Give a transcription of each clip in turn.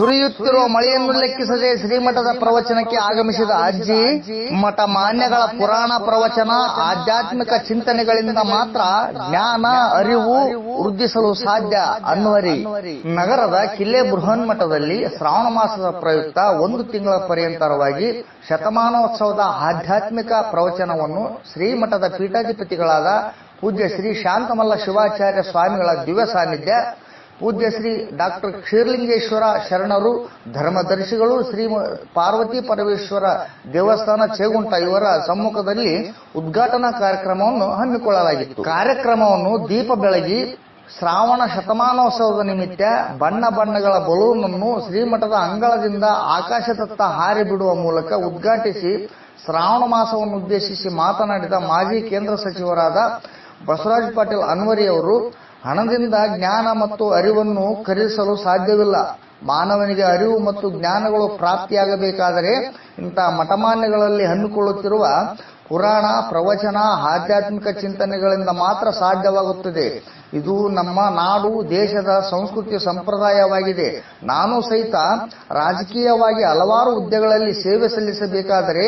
ಸುರಿಯುತ್ತಿರುವ ಮಳೆಯನ್ನು ಲೆಕ್ಕಿಸದೆ ಶ್ರೀಮಠದ ಪ್ರವಚನಕ್ಕೆ ಆಗಮಿಸಿದ ಅಜ್ಜಿ, ಮಠ ಮಾನ್ಯಗಳ ಪುರಾಣ ಪ್ರವಚನ, ಆಧ್ಯಾತ್ಮಿಕ ಚಿಂತನೆಗಳಿಂದ ಮಾತ್ರ ಜ್ಞಾನ, ಅರಿವು ವೃದ್ಧಿಸಲು ಸಾಧ್ಯ ಅನ್ವರಿ ನಗರದ ಕಿಲ್ಲೆ ಬೃಹನ್ ಮಠದಲ್ಲಿ ಶ್ರಾವಣ ಮಾಸದ ಪ್ರಯುಕ್ತ ಒಂದು ತಿಂಗಳ ಪರ್ಯಂತರವಾಗಿ ಶತಮಾನೋತ್ಸವದ ಆಧ್ಯಾತ್ಮಿಕ ಪ್ರವಚನವನ್ನು ಶ್ರೀಮಠದ ಪೀಠಾಧಿಪತಿಗಳಾದ ಪೂಜ್ಯ ಶ್ರೀ ಶಾಂತಮಲ್ಲ ಶಿವಾಚಾರ್ಯ ಸ್ವಾಮಿಗಳ ದಿವ್ಯ ಸಾನ್ನಿಧ್ಯ ಪೂಜ್ಯ ಶ್ರೀ ಡಾಕ್ಟರ್ ಕ್ಷೀರಲಿಂಗೇಶ್ವರ ಶರಣರು, ಧರ್ಮದರ್ಶಿಗಳು, ಶ್ರೀ ಪಾರ್ವತಿ ಪರಮೇಶ್ವರ ದೇವಸ್ಥಾನ ಚೇಗುಂಟ ಇವರ ಸಮ್ಮುಖದಲ್ಲಿ ಉದ್ಘಾಟನಾ ಕಾರ್ಯಕ್ರಮವನ್ನು ಹಮ್ಮಿಕೊಳ್ಳಲಾಗಿತ್ತು. ಕಾರ್ಯಕ್ರಮವನ್ನು ದೀಪ ಬೆಳಗಿ ಶ್ರಾವಣ ಶತಮಾನೋತ್ಸವದ ನಿಮಿತ್ತ ಬಣ್ಣ ಬಣ್ಣಗಳ ಬಲೂನನ್ನು ಶ್ರೀಮಠದ ಅಂಗಳದಿಂದ ಆಕಾಶದತ್ತ ಹಾರಿ ಬಿಡುವ ಮೂಲಕ ಉದ್ಘಾಟಿಸಿ ಶ್ರಾವಣ ಮಾಸವನ್ನು ಉದ್ದೇಶಿಸಿ ಮಾತನಾಡಿದ ಮಾಜಿ ಕೇಂದ್ರ ಸಚಿವರಾದ ಬಸವರಾಜ ಪಾಟೀಲ್ ಅನ್ವರಿ ಅವರು ಹಣದಿಂದ ಜ್ಞಾನ ಮತ್ತು ಅರಿವನ್ನು ಖರೀದಿಸಲು ಸಾಧ್ಯವಿಲ್ಲ. ಮಾನವನಿಗೆ ಅರಿವು ಮತ್ತು ಜ್ಞಾನಗಳು ಪ್ರಾಪ್ತಿಯಾಗಬೇಕಾದರೆ ಇಂತಹ ಮಠಮಾನ್ಯಗಳಲ್ಲಿ ಹಮ್ಮಿಕೊಳ್ಳುತ್ತಿರುವ ಪುರಾಣ, ಪ್ರವಚನ, ಆಧ್ಯಾತ್ಮಿಕ ಚಿಂತನೆಗಳಿಂದ ಮಾತ್ರ ಸಾಧ್ಯವಾಗುತ್ತದೆ. ಇದು ನಮ್ಮ ನಾಡು, ದೇಶದ ಸಂಸ್ಕೃತಿ ಸಂಪ್ರದಾಯವಾಗಿದೆ. ನಾನು ಸಹಿತ ರಾಜಕೀಯವಾಗಿ ಹಲವಾರು ಹುದ್ದೆಗಳಲ್ಲಿ ಸೇವೆ ಸಲ್ಲಿಸಬೇಕಾದರೆ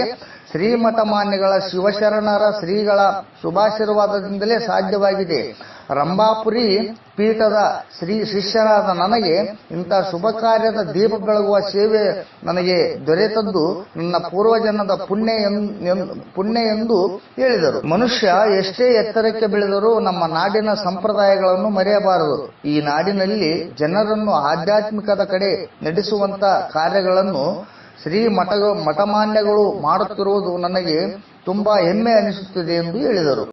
ಶ್ರೀಮಠ ಮಾನ್ಯಗಳ ಶಿವಶರಣರ ಶ್ರೀಗಳ ಶುಭಾಶೀರ್ವಾದದಿಂದಲೇ ಸಾಧ್ಯವಾಗಿದೆ. ರಂಭಾಪುರಿ ಪೀಠದ ಶ್ರೀ ಶಿಷ್ಯರಾದ ನನಗೆ ಇಂಥ ಶುಭ ಕಾರ್ಯದ ದೀಪ ಬೆಳಗುವ ಸೇವೆ ನನಗೆ ದೊರೆತದ್ದು ನನ್ನ ಪೂರ್ವಜನ್ಮದ ಪುಣ್ಯ ಪುಣ್ಯ ಎಂದು ಹೇಳಿದರು. ಮನುಷ್ಯ ಎಷ್ಟೇ ಎತ್ತರಕ್ಕೆ ಬೆಳೆದರೂ ನಮ್ಮ ನಾಡಿನ ಸಂಪ್ರದಾಯಗಳನ್ನು ಮರೆಯಬಾರದು. ಈ ನಾಡಿನಲ್ಲಿ ಜನರನ್ನು ಆಧ್ಯಾತ್ಮಿಕದ ಕಡೆ ನಡೆಸುವಂತ ಕಾರ್ಯಗಳನ್ನು ಶ್ರೀ ಮಠ ಮಠಮಾನ್ಯಗಳು ಮಾಡುತ್ತಿರುವುದು ನನಗೆ ತುಂಬಾ ಹೆಮ್ಮೆ ಅನಿಸುತ್ತದೆ ಎಂದು ಹೇಳಿದರು.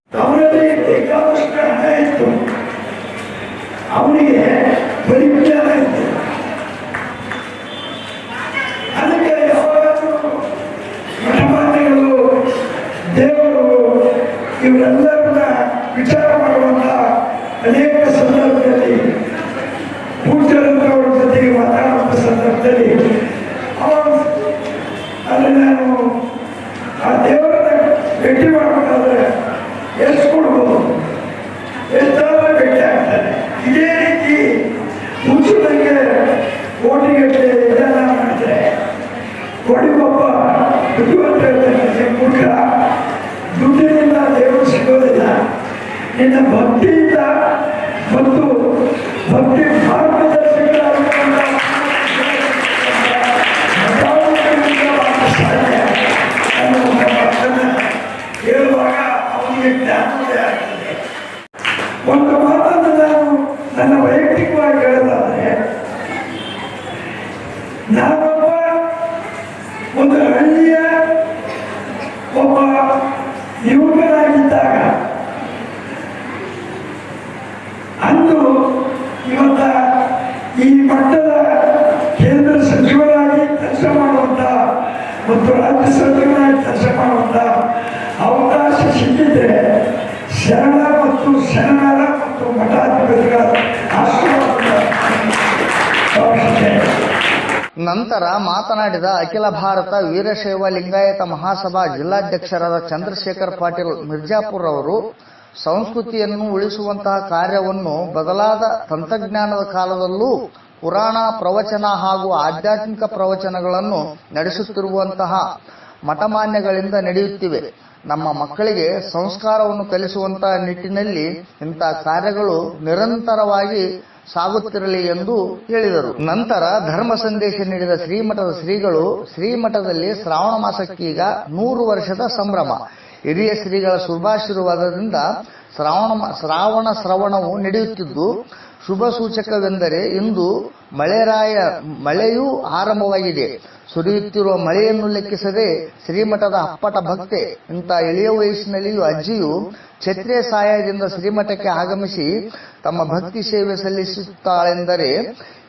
ಇವರೆಲ್ಲರನ್ನ ವಿಚಾರ ಮಾಡುವಂತ ಅನೇಕ ಸಂದರ್ಭದಲ್ಲಿ ಪೂಜ್ಯರಂತವರ ಜೊತೆಗೆ ಮಾತಾಡುವಂತ ಸಂದರ್ಭದಲ್ಲಿ ಅವರು ಅಲ್ಲಿ ನಾನು ಆ ದೇವರನ್ನ ಭೇಟಿ ಮಾಡಬೇಕಾದ್ರೆ ಎಷ್ಟು ಕೊಡ್ಬೋದು ಆಗ್ತಾನೆ ಇದೇ ರೀತಿ ಮುಚ್ಚುದಂಗೆ ಕೋಟಿಗಟ್ಟಲೆ ವಿಧಾನ ಮಾಡಿದ್ರೆ ಕೊಡಿಗೊಬ್ಬ ಬುದ್ಧಿವಂತ ಇರ್ತಾನೆ ಮೂರ್ಖ ದುಡ್ಡಿನಿಂದ ದೇವರು ಸಿಗೋದಿಲ್ಲ. ನಿನ್ನ ಭಕ್ತಿಯಿಂದ ಮತ್ತು ಭಕ್ತಿ ಮಾರ್ಗದರ್ಶಕರಾಗಿರುವಂತಹ ಸಾಧ್ಯ ಅನ್ನುವಂಥ ಮಾತನ್ನ ಹೇಳುವಾಗ ಅವನಿಗೆ ಜ್ಞಾನೋದಯ ಆಗ್ತದೆ ಒಂದು ಮಾತನ್ನು ನಾನು ನನ್ನ ವೈಯಕ್ತಿಕವಾಗಿ ಹೇಳೋದಾದ್ರೆ ನಾನೊಬ್ಬ ಒಂದು ಹಳ್ಳಿಯ ಒಬ್ಬ ಯುವಕರಾಗಿದ್ದಾಗ, ಅಂದು ಇವತ್ತ ಈ ಮಟ್ಟದ ಕೇಂದ್ರ ಸಚಿವರಾಗಿ ಕೆಲಸ ಮಾಡುವಂತ ಮತ್ತು ರಾಜ್ಯ ಸಚಿವರಾಗಿ ಕೆಲಸ ಮಾಡುವಂತ ಅವಕಾಶ ಸಿಕ್ಕಿದ್ರೆ ಶರಣ ಮತ್ತು ಶರಣರ ಮತ್ತು ಮಠಾಧಿಪತಿಗಳ ನಂತರ ಮಾತನಾಡಿದ ಅಖಿಲ ಭಾರತ ವೀರಶೈವ ಲಿಂಗಾಯತ ಮಹಾಸಭಾ ಜಿಲ್ಲಾಧ್ಯಕ್ಷರಾದ ಚಂದ್ರಶೇಖರ್ ಪಾಟೀಲ್ ಮಿರ್ಜಾಪುರ್ ಅವರು ಸಂಸ್ಕೃತಿಯನ್ನು ಉಳಿಸುವಂತಹ ಕಾರ್ಯವನ್ನು ಬದಲಾದ ತಂತ್ರಜ್ಞಾನದ ಕಾಲದಲ್ಲೂ ಪುರಾಣ ಪ್ರವಚನ ಹಾಗೂ ಆಧ್ಯಾತ್ಮಿಕ ಪ್ರವಚನಗಳನ್ನು ನಡೆಸುತ್ತಿರುವಂತಹ ಮಠಮಾನ್ಯಗಳಿಂದ ನಡೆಯುತ್ತಿವೆ. ನಮ್ಮ ಮಕ್ಕಳಿಗೆ ಸಂಸ್ಕಾರವನ್ನು ಕಲಿಸುವಂತಹ ನಿಟ್ಟಿನಲ್ಲಿ ಇಂತಹ ಕಾರ್ಯಗಳು ನಿರಂತರವಾಗಿ ಸಾಗುತ್ತಿರಲಿ ಎಂದು ಹೇಳಿದರು. ನಂತರ ಧರ್ಮ ಸಂದೇಶ ನೀಡಿದ ಶ್ರೀಮಠದ ಶ್ರೀಗಳು ಶ್ರೀಮಠದಲ್ಲಿ ಶ್ರಾವಣ ಮಾಸಕ್ಕೀಗ ನೂರು ವರ್ಷದ ಸಂಭ್ರಮ. ಹಿರಿಯ ಶ್ರೀಗಳ ಶುಭಾಶೀರ್ವಾದದಿಂದ ಶ್ರಾವಣ ಶ್ರಾವಣ ಶ್ರವಣವು ನಡೆಯುತ್ತಿದ್ದು ಶುಭ ಸೂಚಕವೆಂದರೆ ಇಂದು ಮಳೆರಾಯ, ಮಳೆಯೂ ಆರಂಭವಾಗಿದೆ. ಸುರಿಯುತ್ತಿರುವ ಮಳೆಯನ್ನು ಲೆಕ್ಕಿಸದೆ ಶ್ರೀಮಠದ ಅಪ್ಪಟ ಭಕ್ತೆ, ಇಂಥ ಎಳೆಯ ವಯಸ್ಸಿನಲ್ಲಿಯೂ ಅಜ್ಜಿಯು ಛತ್ರಿಯ ಸಹಾಯದಿಂದ ಶ್ರೀಮಠಕ್ಕೆ ಆಗಮಿಸಿ ತಮ್ಮ ಭಕ್ತಿ ಸೇವೆ ಸಲ್ಲಿಸುತ್ತಾಳೆಂದರೆ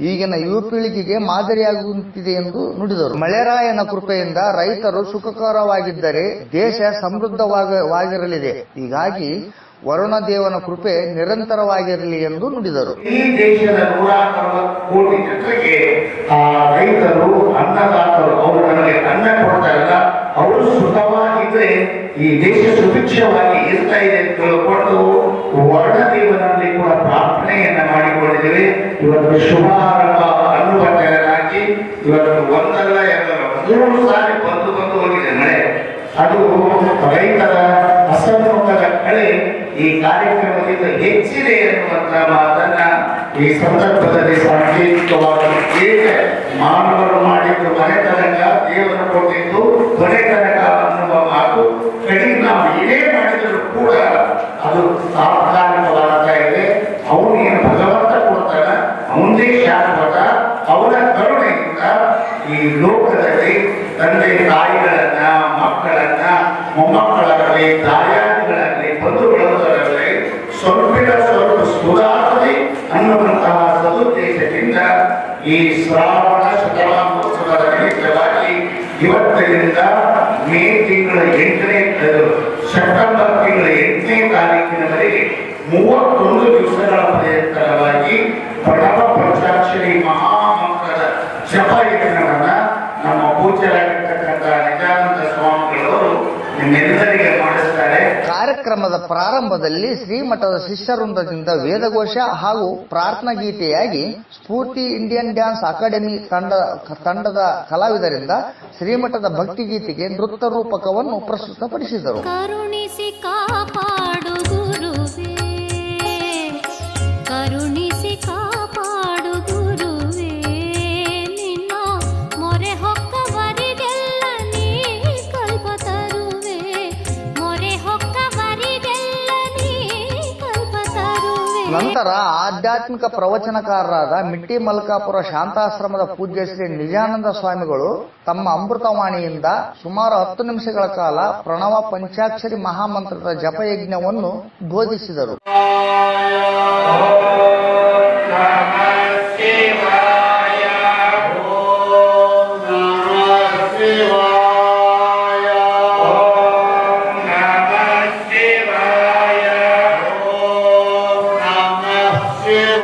ಈಗಿನ ಯುವ ಪೀಳಿಗೆಗೆ ಮಾದರಿಯಾಗುತ್ತಿದೆ ಎಂದು ನುಡಿದರು. ಮಳೆರಾಯನ ಕೃಪೆಯಿಂದ ರೈತರು ಸುಖಕರವಾಗಿದ್ದರೆ ದೇಶ ಸಮೃದ್ಧವಾಗಿರಲಿದೆ ಹೀಗಾಗಿ ವರುಣ ದೇವನ ಕೃಪೆ ನಿರಂತರವಾಗಿರಲಿ ಎಂದು ನುಡಿದರು. ಈ ದೇಶದ ನೂರ ಕೋಟಿ ಜನರಿಗೆ ರೈತರು, ಅನ್ನದಾತರು, ಅವರು ನಮಗೆ ಅನ್ನ ಕೊಡ್ತಾರಲ್ಲ, ಅವರು ಸುಖವಾಗಿದ್ರೆ ಈ ದೇಶ ಸುಭಿಕ್ಷವಾಗಿ ಇರ್ತಾ ಇದೆ ಅಂತ ತಿಳ್ಕೊಂಡು ವರ್ಣದೇವನಲ್ಲಿ ಕೂಡ ಪ್ರಾರ್ಥನೆಯನ್ನ ಮಾಡಿಕೊಂಡಿದ್ದೇವೆ. ಇವತ್ತು ಶುಭಾರಂಭ ಅನ್ನುವಂತರಾಗಿ ಇವತ್ತು ಒಂದಲ್ಲ ಎರಡಲ್ಲ, ಮೂರು ಸಾರಿ ಬಂದು ಬಂದು ಹೋಗಿದೆ ಮಳೆ. ಅದು ರೈತರ ಅಸಮೂಲದ ಈ ಕಾರ್ಯಕ್ರಮದಿಂದ ಹೆಚ್ಚಿದೆ ಎನ್ನುವಂತ ಮಾತನ್ನ ಈ ಸಂದರ್ಭದಲ್ಲಿ ಸಾಂಕೇತಿಕವಾಗಿ ಮಾನವರು ಮಾಡಿದ್ದು ಮನೆತನಕ ದೇವರು ಕೊಟ್ಟಿದ್ದು ಕೊನೆತನಕ ಅನ್ನುವ ಮಾತು ಕಡಿಮೆ ನಾವು ಏನೇ ಮಾಡಿದರೂ ಕೂಡ ಅದು ತಾತ್ಕಾಲಿಕವಾಗ್ತಾ ಇದೆ. ಅವನು ಏನು ಭಗವಂತ ಕೊಡ್ತಾನ ಅವನೇ ಶಾಶ್ವತ, ಅವನ ಕರುಣೆಯಿಂದ ಈ ಲೋಕದಲ್ಲಿ ತಂದೆ ತಾಯಿಗಳನ್ನ, ಮಕ್ಕಳನ್ನ, ಮೊಮ್ಮಕ್ಕಳಾಗಲಿ ದಾಯಾದಿಗಳಾಗಲಿ ಬಂಧು ಬಳಗರಾಗಲಿ ಸ್ವಲ್ಪಿನ ಸ್ವಲ್ಪ ಸುಧಾರಣೆ ಅನ್ನುವಂತಹ ಸದುದ್ದೇಶದಿಂದ ಈ ಶ್ರಾವಣ ಶತಮಾನೋತ್ಸವದ ನಿಮಿತ್ತವಾಗಿ ಇವತ್ತಿನಿಂದ ಮೇ ತಿಂಗಳ ಎಂಟನೇ ಸೆಪ್ಟೆಂಬರ್ ತಿಂಗಳ ಎಂಟನೇ ತಾರೀಕಿನವರೆಗೆ ಮೂವತ್ತೊಂದು ದಿವಸಗಳ ಪ್ರಯತ್ನವಾಗಿ ಪ್ರಣವ ಪಂಚಾಕ್ಷರಿ ಮಹಾಮಂತ್ರದ ಜಪ ಯಜ್ಞವನ್ನ ನಮ್ಮ ಪೂಜ್ಯರಾಗಿರ್ತಕ್ಕಂಥ ನಿಜಾನಂದ ಸ್ವಾಮಿಗಳವರು ನಿಮ್ಮೆಲ್ಲರಿಗೆ ಕಾರ್ಯಕ್ರಮದ ಪ್ರಾರಂಭದಲ್ಲಿ ಶ್ರೀಮಠದ ಶಿಷ್ಯವೃಂದದಿಂದ ವೇದಘೋಷ ಹಾಗೂ ಪ್ರಾರ್ಥನಾ ಗೀತೆಯಾಗಿ ಸ್ಫೂರ್ತಿ ಇಂಡಿಯನ್ ಡ್ಯಾನ್ಸ್ ಅಕಾಡೆಮಿ ತಂಡ, ತಂಡದ ಕಲಾವಿದರಿಂದ ಶ್ರೀಮಠದ ಭಕ್ತಿಗೀತೆಗೆ ನೃತ್ಯ ರೂಪಕವನ್ನು ಪ್ರಸ್ತುತಪಡಿಸಿದರು. ನಂತರ ಆಧ್ಯಾತ್ಮಿಕ ಪ್ರವಚನಕಾರರಾದ ಮಿಟ್ಟಿ ಮಲ್ಕಾಪುರ ಶಾಂತಾಶ್ರಮದ ಪೂಜ್ಯ ಶ್ರೀ ನಿಜಾನಂದ ಸ್ವಾಮಿಗಳು ತಮ್ಮ ಅಮೃತವಾಣಿಯಿಂದ ಸುಮಾರು ಹತ್ತು ನಿಮಿಷಗಳ ಕಾಲ ಪ್ರಣವ ಪಂಚಾಕ್ಷರಿ ಮಹಾಮಂತ್ರದ ಜಪಯಜ್ಞವನ್ನು ಬೋಧಿಸಿದರು.